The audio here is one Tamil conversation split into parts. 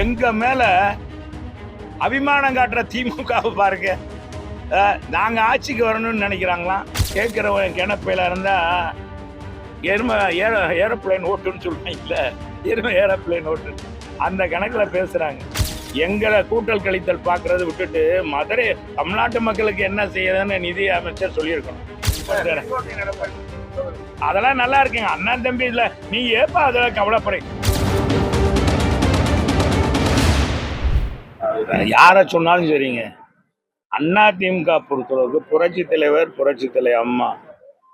எங்க மேல அபிமானம் காட்டுற திமுகவை பாருங்க. நாங்க ஆட்சிக்கு வரணும்னு நினைக்கிறாங்களாம் கேட்கிறவன் கிணப்பையில இருந்தா எரும ஏர ஏரோப்ளேன் ஓட்டுன்னு சொல்றாங்கல்ல எருமை ஏரோப்ளேன் ஓட்டு. அந்த கணக்கில் பேசுறாங்க. எங்களை கூட்டல் கழித்தல் பார்க்கறது விட்டுட்டு மதுரை தமிழ்நாட்டு மக்களுக்கு என்ன செய்யறதுன்னு நிதி அமைச்சர் சொல்லியிருக்கணும். அதெல்லாம் நல்லா இருக்குங்க. அண்ணன் தம்பி இல்லை நீ ஏப்பா அதெல்லாம் கவலைப்படுறீங்க யாரை சொன்னாலும் சரிங்க. அண்ணா திமுக பொறுத்தளவுக்கு புரட்சி தலைவர் புரட்சி தலைவர் அம்மா.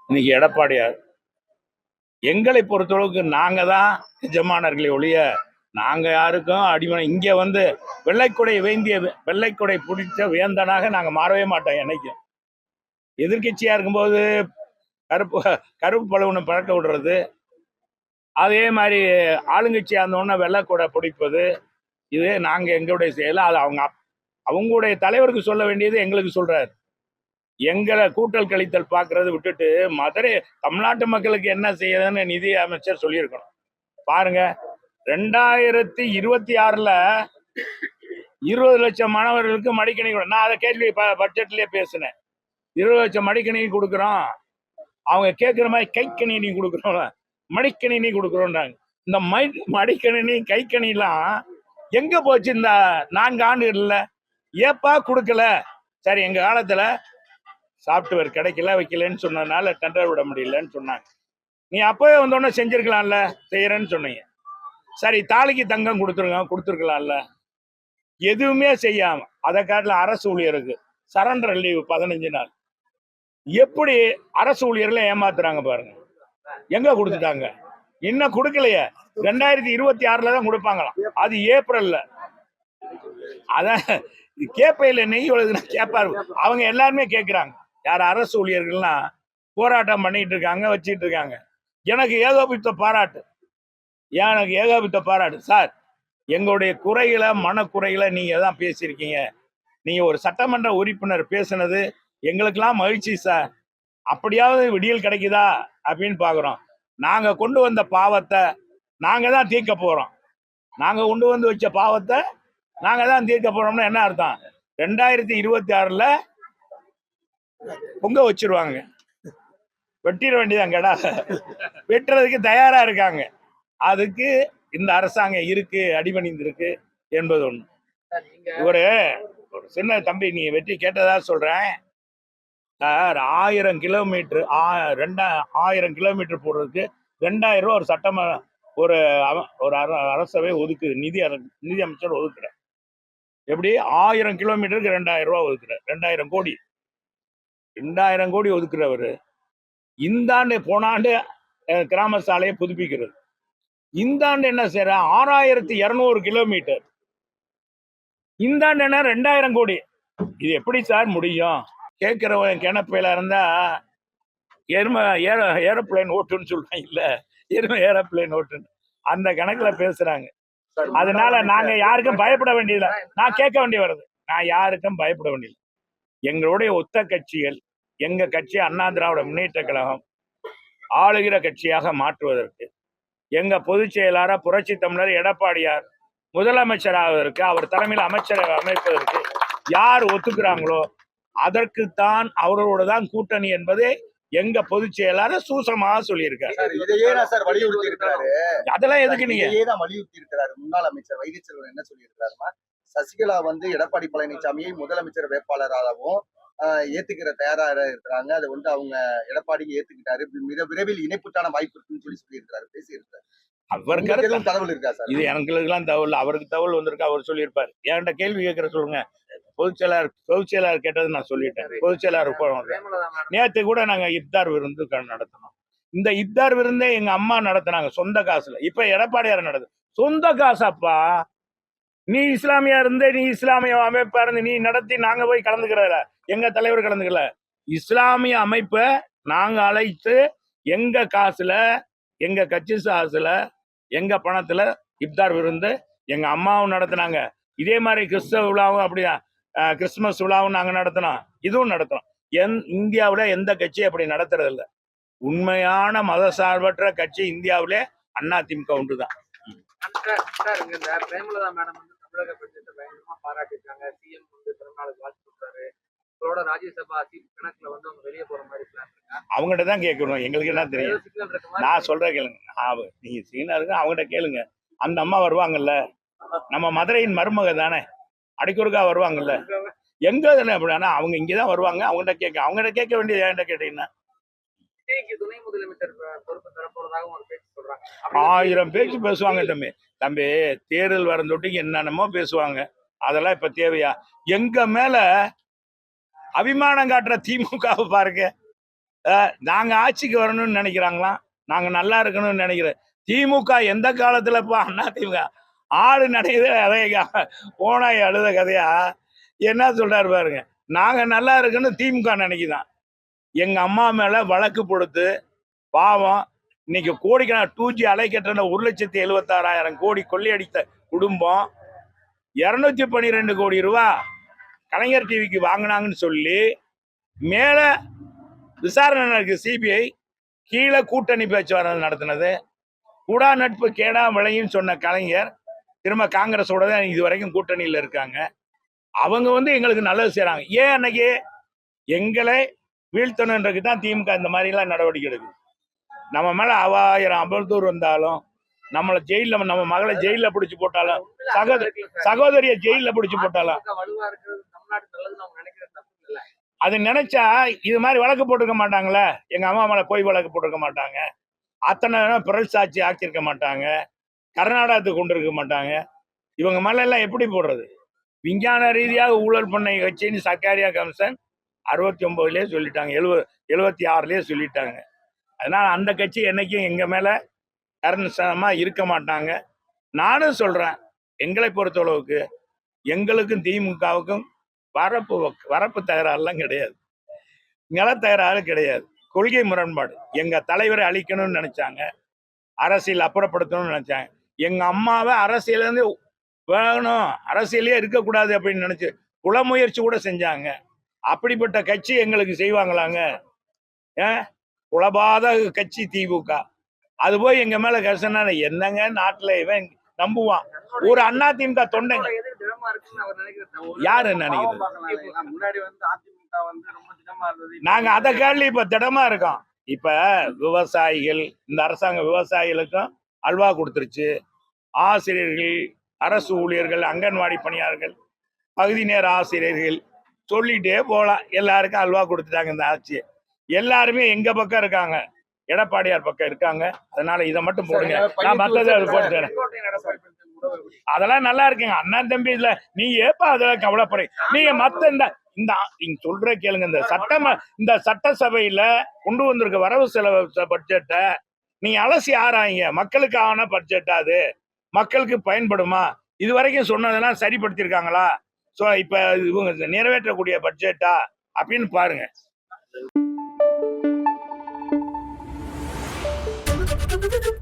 இன்னைக்கு எடப்பாடியார். எங்களை பொறுத்தளவுக்கு நாங்கள் தான் எஜமானர்களை ஒழிய நாங்கள் யாருக்கும் அடிமனை இங்கே வந்து வெள்ளைக்குடை வேந்திய வெள்ளைக்குடை பிடிச்ச வேந்தனாக நாங்கள் மாறவே மாட்டோம் என்னைக்கும். எதிர்கட்சியாக இருக்கும்போது கருப்பு கருப்பு பழுவனை பழக்க விடுறது. அதே மாதிரி ஆளுங்கட்சியாக இருந்தோன்னே வெள்ளைக்கூடை பிடிப்பது இது நாங்கள் எங்களுடைய செயலை அது அவங்க அவங்களுடைய தலைவருக்கு சொல்ல வேண்டியது எங்களுக்கு சொல்றாரு. எங்களை கூட்டல் கழித்தல் பார்க்கறது விட்டுட்டு மதுரை தமிழ்நாட்டு மக்களுக்கு என்ன செய்யறதுன்னு நிதி அமைச்சர் சொல்லியிருக்கணும். பாருங்க ரெண்டாயிரத்தி இருபத்தி ஆறுல இருபது லட்சம் மாணவர்களுக்கு மடிக்கணி கொடு- நான் அதை கேள்வி பட்ஜெட்லேயே பட்ஜெட்லயே பேசினேன். இருபது லட்சம் மடிக்கணினி கொடுக்குறோம். அவங்க கேட்குற மாதிரி கைக்கணினி கொடுக்குறோம் மடிக்கணினி கொடுக்குறோன்றாங்க இந்த மை மடிக்கணினி கைக்கணிலாம் எங்க போச்சு இந்த நான்கு ஆண்டுகள்ல? ஏப்பா கொடுக்கல? சரி எங்க காலத்துல சாப்ட்வேர் கிடைக்கல வைக்கலன்னு சொன்னதுனால டெண்டர் விட முடியலன்னு சொன்னாங்க. நீ அப்பவே வந்தோடனே செஞ்சிருக்கலாம்ல செய்யறேன்னு சொன்னீங்க. சரி தாலிக்கு தங்கம் கொடுத்துருங்க கொடுத்துருக்கலாம்ல. எதுவுமே செய்யாம அதை காட்டில அரசு ஊழியருக்கு சரண்டர் லீவு பதினஞ்சு நாள். எப்படி அரசு ஊழியர்ல ஏமாத்துறாங்க பாருங்க. எங்க கொடுத்துட்டாங்க? இன்னும் கொடுக்கலையே. ரெண்டாயிரத்தி இருபத்தி ஆறுல தான் கொடுப்பாங்களாம். அது ஏப்ரல்ல. அதான் கேப்பையில நெய் ஒழுதுனா கேப்பாரு அவங்க எல்லாருமே கேட்குறாங்க யார் அரசு ஊழியர்கள்லாம் போராட்டம் பண்ணிட்டு இருக்காங்க வச்சிட்டு இருக்காங்க. எனக்கு ஏகோபித்த பாராட்டு. எனக்கு ஏகோபித்த பாராட்டு? சார் எங்களுடைய குறைகளை மனக்குறைகளை நீங்க தான் பேசியிருக்கீங்க. நீங்க ஒரு சட்டமன்ற உறுப்பினர் பேசுனது எங்களுக்கெல்லாம் மகிழ்ச்சி சார். அப்படியாவது விடியல் கிடைக்குதா? அப்படின்னு பாக்குறோம். நாங்க கொண்டு வந்த பாவத்தை நாங்க தான் தீர்க்க போறோம். நாங்க கொண்டு வந்து வச்ச பாவத்தை நாங்க தான் தீர்க்க போறோம்னா என்ன அர்த்தம்? ரெண்டாயிரத்தி இருபத்தி ஆறுல பொங்க வச்சிருவாங்க. வெட்டிட வேண்டியதான் கடா. வெட்டுறதுக்கு தயாரா இருக்காங்க. அதுக்கு இந்த அரசாங்கம் இருக்கு அடிபணிந்து இருக்கு என்பது ஒண்ணு. ஒரு ஒரு சின்ன தம்பி நீ வெற்றி கேட்டதா சொல்றேன். சார் ஆயிரம் கிலோமீட்டர் ரெண்டா ஆயிரம் கிலோமீட்டர் போடுறதுக்கு ரெண்டாயிரம் ரூபா ஒரு சட்டம ஒரு ஒரு அர- அரசவை ஒதுக்குது நிதி நிதி அமைச்சர் ஒதுக்குற எப்படி? ஆயிரம் கிலோமீட்டருக்கு ரெண்டாயிரம் ரூபா ஒதுக்குற ரெண்டாயிரம் கோடி. ரெண்டாயிரம் கோடி ஒதுக்குறவர். இந்த ஆண்டு போன ஆண்டு கிராம சாலையை புதுப்பிக்கிறது. இந்த ஆண்டு என்ன செய்யற? ஆறாயிரத்தி இருநூறு கிலோமீட்டர். இந்த ஆண்டு என்ன? ரெண்டாயிரம் கோடி. இது எப்படி சார் முடியும்? கேட்கிறவன் கிணப்பையில இருந்தா எருமை ஏரோ ஏரோப்ளேன் ஓட்டுன்னு சொல்றாங்க இல்ல எருமை ஏரோப்ளேன் ஓட்டுன்னு. அந்த கணக்குல பேசுறாங்க. அதனால நாங்க யாருக்கும் பயப்பட வேண்டியதில்லை. நான் கேட்க வேண்டிய வருது. நான் யாருக்கும் பயப்பட வேண்டியதில்லை. எங்களுடைய ஒத்த கட்சிகள் எங்க கட்சி அண்ணா திராவிட முன்னேற்ற கழகம் ஆளுகிற கட்சியாக மாற்றுவதற்கு எங்க பொதுச் செயலாளர் புரட்சி தமிழர் எடப்பாடியார் முதலமைச்சராவதற்கு அவர் தலைமையில் அமைச்சரவை அமைப்பதற்கு யார் ஒத்துக்கிறாங்களோ அதற்குத்தான் அவரோட தான் கூட்டணி என்பதை எங்க பொதுச் செயலாளர் சூசமாக சொல்லியிருக்காரு. அதெல்லாம் எதுக்கு நீங்க? வலியுறுத்தி இருக்கிறாரு முன்னாள் அமைச்சர் வைகை செல்வன் என்ன சொல்லி இருக்கிறாருன்னா சசிகலா வந்து எடப்பாடி பழனிசாமியை முதலமைச்சர் வேட்பாளராகவும் ஏத்துக்கிற தயாரா இருக்கிறாங்க. அதை வந்து அவங்க எடப்பாடிக்கு ஏத்துக்கிட்டாரு. மிக விரைவில் இணைப்புக்கான வாய்ப்பு இருக்குன்னு சொல்லி சொல்லி இருக்கிறாரு பேசி இருக்காரு அவர் கருத்து தகவல் இருக்கா சார்? இது எங்களுக்கெல்லாம் தகவல் அவருக்கு தகவல் வந்திருக்கு அவர் சொல்லியிருப்பார். என்கிட்ட கேள்வி கேட்கிற சொல்லுங்க. பொதுச் செயலாளர் பொதுச் செயலாளர் கேட்டது நான் சொல்லிட்டேன். பொதுச் செயலாளர் போனோம் நேத்து கூட நாங்க இப்தார் விருந்து நடத்தினோம். இந்த இப்தார் விருந்தே எங்க அம்மா நடத்தினாங்க சொந்த காசுல. இப்ப எடப்பாடியார் நடத்து சொந்த காசாப்பா. நீ இஸ்லாமியா இருந்து நீ இஸ்லாமிய அமைப்பா இருந்து நீ நடத்தி நாங்க போய் கலந்துக்கிறல எங்க தலைவர் கலந்துக்கல. இஸ்லாமிய அமைப்பை நாங்க அழைத்து எங்க காசுல எங்க கட்சி காசுல எங்க பணத்துல இப்தார் விருந்து எங்க அம்மாவும் நடத்தினாங்க. இதே மாதிரி கிறிஸ்தவ விழாவும் அப்படிதான் அஹ், கிறிஸ்துமஸ் விழாவும் நாங்க நடத்தினோம் இதுவும் நடத்துறோம். எந் இந்தியாவுல எந்த கட்சியும் அப்படி நடத்துறது இல்ல உண்மையான மதசார்பற்ற கட்சி இந்தியாவிலே அண்ணா திமுக ஒன்று தான் மேடம் பிளான் இருக்கா? அவங்ககிட்ட தான் கேட்கணும். எங்களுக்கு என்ன தெரியும்? நான் சொல்ற கேளுங்க. நீங்க சீனா இருக்கு அவங்ககிட்ட கேளுங்க. அந்த அம்மா வருவாங்கல்ல. நம்ம மதுரையின் மருமக தானே? அடிக்கொருக்கா வருவாங்கல்ல? எங்க தானே அப்படின்னா அவங்க இங்கதான் வருவாங்க. அவங்ககிட்ட கேட்க அவங்ககிட்ட கேட்க வேண்டியது என்கிட்ட கேட்டீங்கன்னா? ஆயிரம் பேச்சு பேசுவாங்க தம்பி. தம்பி தேர்தல் வரந்தொட்டிக்கு என்னென்னமோ பேசுவாங்க. அதெல்லாம் இப்ப தேவையா? எங்க மேல அபிமானம் காட்டுற திமுகவை பாருங்க. நாங்க ஆட்சிக்கு வரணும்னு நினைக்கிறாங்களாம் நாங்க நல்லா இருக்கணும்னு நினைக்கிறேன். திமுக எந்த காலத்துல இப்போ அண்ணா திமுக? ஆடு நடையுது அதையா ஓனாய் அழுத கதையா? என்ன சொல்றாரு பாருங்க. நாங்க நல்லா இருக்குன்னு திமுக நினைக்குதான். எங்க அம்மா மேல வழக்கு கொடுத்து பாவம் இன்னைக்கு கோடிக்கணக்கான டூ ஜி அலைக்கட்டண ஒரு லட்சத்தி எழுபத்தாறாயிரம் கோடி கொள்ளையடித்த குடும்பம் இரநூத்தி பன்னிரெண்டு கோடி ரூபா கலைஞர் டிவிக்கு வாங்கினாங்கன்னு சொல்லி மேலே விசாரணை நடக்கு சிபிஐ கீழே கூட்டணி பேச்சுவார்த்தை நடத்தினது. கூடா நட்பு கேடா விளையும் சொன்ன கலைஞர் திரும்ப காங்கிரஸோட தான் இது வரைக்கும் கூட்டணியில் இருக்காங்க. அவங்க வந்து எங்களுக்கு நல்லது செய்கிறாங்க ஏன் அன்னைக்கு? எங்களை வீழ்த்தணுன்றதுக்கு தான் திமுக இந்த மாதிரிலாம் நடவடிக்கை எடுக்குது. நம்ம மேல ஆயிரம் அபத்தூர் வந்தாலும் நம்மளை ஜெயில நம்ம மகளை ஜெயில பிடிச்சு போட்டாலும் சகோதரி- சகோதரிய ஜெயில பிடிச்சு போட்டாலும். அது நினைச்சா இது மாதிரி வழக்கு போட்டிருக்க மாட்டாங்களே? எங்க அம்மா மேல போய் வழக்கு போட்டிருக்க மாட்டாங்க. அத்தனை பிறல் சாட்சி ஆக்கியிருக்க மாட்டாங்க. கர்நாடகத்தை கொண்டு இருக்க மாட்டாங்க. இவங்க மேல எல்லாம் எப்படி போடுறது? விஞ்ஞான ரீதியாக ஊழல் பண்ண கட்சின்னு சர்க்காரியா கமிஷன் அறுபத்தி ஒன்பதுலயே சொல்லிட்டாங்க. எழுவ எழுபத்தி ஆறுலேயே சொல்லிட்டாங்க. அதனால் அந்த கட்சி என்னைக்கும் எங்கள் மேலே கரணசனமா இருக்க மாட்டாங்க. நானும் சொல்கிறேன் எங்களை பொறுத்தளவுக்கு எங்களுக்கும் திமுகவுக்கும் வரப்பு வரப்பு தகராறுலாம் கிடையாது. நில தகராறு கிடையாது. கொள்கை முரண்பாடு. எங்கள் தலைவரை அழிக்கணும்னு நினச்சாங்க. அரசியல் அப்புறப்படுத்தணும்னு நினச்சாங்க. எங்க அம்மாவை அரசியல இருந்து வேணும். அரசியலே இருக்கக்கூடாது அப்படின்னு நினைச்சு குலமுயற்சி கூட செஞ்சாங்க. அப்படிப்பட்ட கட்சி எங்களுக்கு செய்வாங்களாங்க? குலபாத கட்சி திமுக அது போய் எங்க மேல கரிசனா என்னங்க? நாட்டுல இவன் நம்புவான். ஒரு அண்ணா திமுக தொண்டைங்க. யாரு நினைக்கிறது? நாங்க அதை கேள்வி இப்ப திடமா இருக்கோம். இப்ப விவசாயிகள் இந்த அரசாங்க விவசாயிகளுக்கும் அல்வா கொடுத்துருச்சு. ஆசிரியர்கள் அரசு ஊழியர்கள் அங்கன்வாடி பணியாளர்கள் பகுதி நேர ஆசிரியர்கள் சொல்லிட்டே போகலாம் எல்லாருக்கும் அல்வா கொடுத்துட்டாங்க இந்த ஆட்சி. எல்லாருமே எங்க பக்கம் இருக்காங்க? எடப்பாடியார் பக்கம் இருக்காங்க. அதனால இதை மட்டும் போடுங்க. நான் மத்ததை அது போட்டு தரேன். செங்கோட்டையன் எடப்பாடி பழனிசாமி உறவு எப்படி? அதெல்லாம் நல்லா இருக்குங்க. அண்ணன் தம்பி இல்ல நீ ஏப்பா அதெல்லாம் கவலைப்படுறீங்க நீங்க மத்த இந்த இந்த நீங்க சொல்ற கேளுங்க. இந்த சட்டம இந்த சட்டசபையில கொண்டு வந்திருக்க வரவு செலவு பட்ஜெட்டை நீங்க அலசி ஆராய்ங்க. மக்களுக்கு ஆன பட்ஜெட்டா அது. மக்களுக்கு பயன்படுமா? இது வரைக்கும் சொன்னதெல்லாம் சரிப்படுத்தியிருக்காங்களா? ஸோ இப்ப இவங்க நிறைவேற்றக்கூடிய பட்ஜெட்டா அப்படின்னு பாருங்க. Thank you.